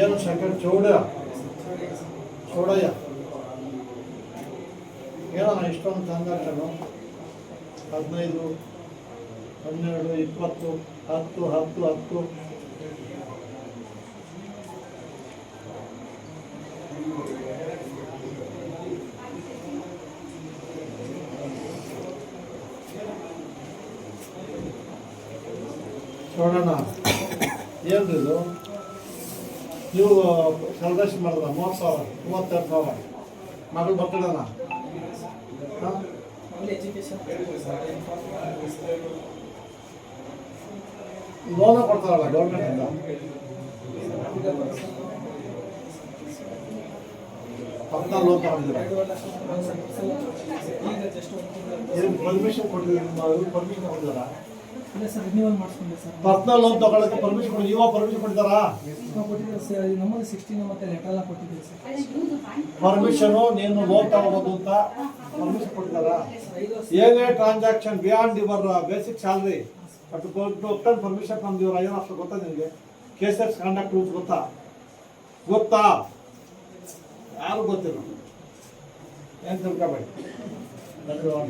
ಏನು ಶಂಕರ್? ಚೌಡ. ಚೌಡಯ್ಯ. ಹೇಳೋಣ ಇಷ್ಟೊಂದು ಟ್ರಾನ್ಸಾಕ್ಷನು ಹದಿನೈದು ಹನ್ನೆರಡು ಇಪ್ಪತ್ತು ಹತ್ತು ಹತ್ತು ಹತ್ತು. ನೋಡೋಣ. ಏನ್ರಿ ಇದು ನೀವು ಸೆಲೆಬ್ರೇಷನ್ ಮಾಡಿದ ಮೂವತ್ತು ಸಾವಿರ ಮೂವತ್ತೆರಡು ಸಾವಿರ. ಮಗಳು ಬರ್ತಡೇನ ಲೋನ ಕೊಡ್ತಾರಲ್ಲ ಗೌರ್ಮೆಂಟಿಂದ ಹದಿನಾರು ಲೋನ್ ತಗೊಂಡಿದ್ದೀರ? ಏನು ಪರ್ಮಿಷನ್ ಕೊಟ್ಟಿದ್ದೀರಿ ಪರ್ಮಿಷನ್ ಕೊಟ್ಟಿದ್ದಾರಾ? ಇಲ್ಲ ಸರ್ ರಿನ್ಯೂವಲ್ ಮಾಡಿಸ್ಕೊಂಡೆ ಸರ್. ಪರ್ಸನಲ್ ಲೋನ್ ತಗೊಳ್ಳೋಕೆ ಪರ್ಮಿಷನ್ ಕೊಡಿ ಇವಾಗ ಪರ್ಮಿಷನ್ ಕೊಟ್ಟಿದ್ದಾರಾ? ನಾವು ಕೊಟ್ಟಿದ್ದೀವಿ ಸರ್ ನಮ್ಮದು ಸಿಕ್ಸ್ಟೀನ್ ಮತ್ತೆ ಲೆಟರ್ ಎಲ್ಲ ಕೊಟ್ಟಿದ್ದೀವಿ ಸರ್. ಪರ್ಮಿಷನು ನೀನು ಲೋನ್ ತಗೋಬೋದು ಅಂತ ಪರ್ಮಿಷನ್ ಕೊಟ್ಟಿದ್ದಾರಾ? ಏನೇ transaction beyond your basic salary but total permission ನಮ್ದು ಇವ್ರ ಐವತ್ತು ಅಷ್ಟು ಗೊತ್ತಾ ನಿಮಗೆ? ಕೇಸಸ್ ಕಂಡಕ್ಟ್ ರೂಲ್ಸ್ ಗೊತ್ತಾ? ಗೊತ್ತಾ? ಯಾರು ಗೊತ್ತಿಲ್ಲ. ಏನು ತಿಳ್ಕೊಬೇಡಿ. ಧನ್ಯವಾದ